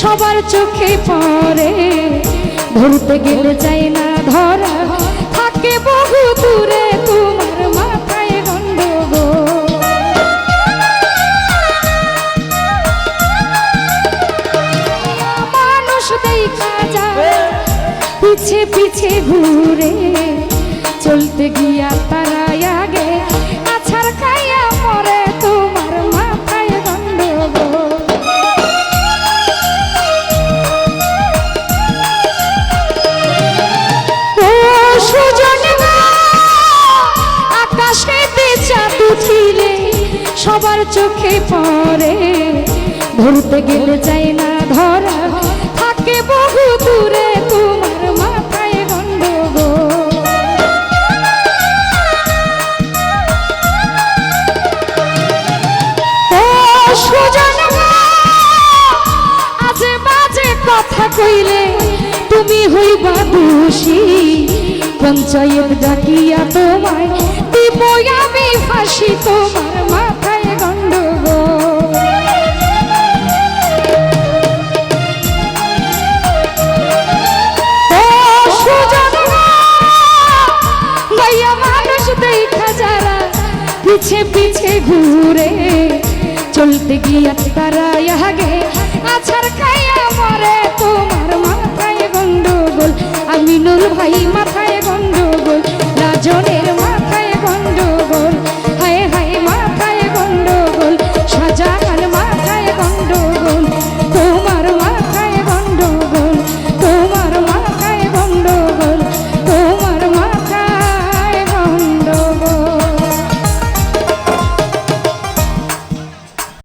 সবার চোখে পড়ে। ধরতে গেলে চাই না ধরা, থাকে বহু দূরে তোমার মাথায় গন্ডগোল। মানুষ দেখা যায়, পিছে পিছে ঘুরে। চলতে গিয়া সবার চোখে পড়ে। ধরতে গেলে চাই না ধরা। থাকে বহু দূরে তোমার মাথায় গন্ডগোল। ও সুজন গো, আজে বাজে কথা কইলে তুমি হইবা দোষী। পঞ্চায়েত ডাকিয়া তোমায় দিব আমি ফাঁসি তোমার পিছে পিছে ঘুরে চলতে গিয়া তারা আগে আছার খাইয়া মরে তোমার মাথায় গন্ডগোল আমিনুল ভাই মাথায় গন্ডগোল রাজনের